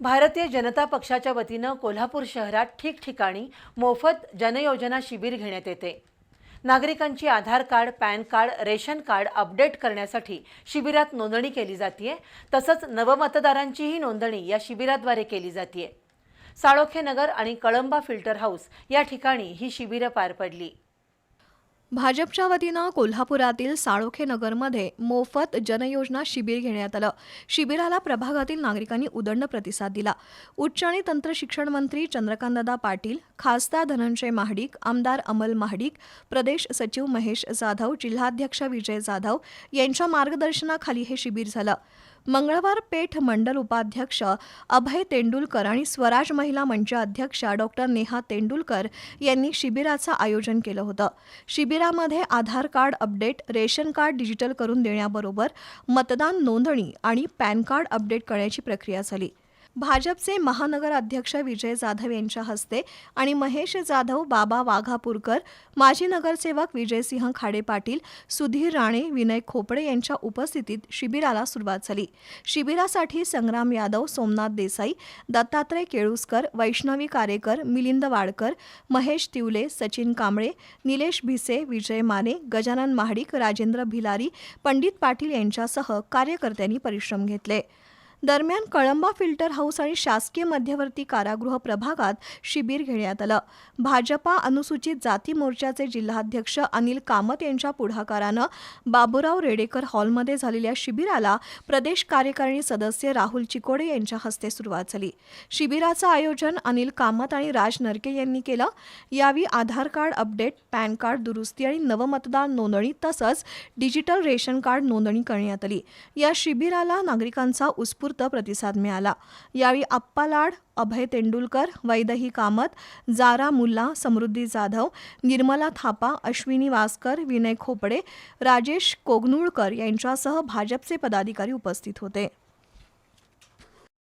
भारतीय जनता पक्षाच्या वतीनं कोल्हापूर शहरात ठिकठिकाणी मोफत जनयोजना शिबिर घेण्यात येते. नागरिकांची Aadhaar card PAN card ration card update करण्यासाठी शिबिरात नोंदणी केली जाते तसंच नवमतदारांचीही नोंदणी या शिबिराद्वारे केली जाते साळोखे नगर आणि कळंबा फिल्टर हाऊस या ठिकाणी ही शिबिरं पार पडली. भाजपच्या वतीनं कोल्हापुरातील साळोखे नगरमध्ये मोफत जनयोजना शिबिर घेण्यात आलं. शिबिराला प्रभागातील नागरिकांनी उदंड प्रतिसाद दिला. उच्च आणि तंत्र शिक्षण मंत्री चंद्रकांतदादा पाटील खासदार धनंजय महाडिक आमदार अमल महाडिक प्रदेश सचिव महेश जाधव जिल्हाध्यक्ष विजय जाधव यांच्या मार्गदर्शनाखाली हे शिबिर झालं. मंगळवार पेठ मंडल उपाध्यक्ष अभय तेंडुलकर आणि स्वराज महिला मंच अध्यक्षा डॉक्टर नेहा तेंडुलकर यांनी शिबिराचं आयोजन केलं होतं. शिबिरामध्ये Aadhaar card update ration card digital करून देण्याबरोबर मतदान नोंदणी आणि पॅन कार्ड अपडेट करण्याची प्रक्रिया झाली. भाजपचे महानगराध्यक्ष विजय जाधव यांच्या हस्ते आणि महेश जाधव बाबा वाघापूरकर माजी नगरसेवक विजयसिंह खाडे पाटील सुधीर राणे विनय खोपडे यांच्या उपस्थितीत शिबिराला सुरुवात झाली. शिबिरासाठी संग्राम यादव सोमनाथ देसाई दत्तात्रय केळुसकर वैष्णवी कारेकर मिलिंद वाडकर महेश तिवले सचिन कांबळे निलेश भिसे विजय माने गजानन महाडिक राजेंद्र भिलारी पंडित पाटील यांच्यासह कार्यकर्त्यांनी परिश्रम घेतले. दरम्यान कळंबा फिल्टर हाऊस आणि शासकीय मध्यवर्ती कारागृह प्रभागात शिबिर घेण्यात आलं. भाजपा अनुसूचित जाती मोर्चाचे जिल्हाध्यक्ष अनिल कामत यांच्या पुढाकारानं बाबुराव रेडेकर हॉलमध्ये झालेल्या शिबिराला प्रदेश कार्यकारिणी सदस्य राहुल चिकोडे यांच्या हस्ते सुरुवात झाली. शिबिराचं आयोजन अनिल कामत आणि राज नरके यांनी केलं. यावेळी Aadhaar card update PAN card दुरुस्ती आणि नवमतदार नोंदणी तसंच डिजिटल रेशन कार्ड नोंदणी करण्यात आली. या शिबिराला नागरिकांचा उत्स्फूर्त प्रतिसाद मिळाला. यावेळी आप्पा लाड अभय तेंडुलकर वैदही कामत जारा मुल्ला समृद्धी जाधव निर्मला थापा अश्विनी वासकर विनय खोपडे राजेश कोगनुळकर यांच्यासह भाजपचे पदाधिकारी उपस्थित होते.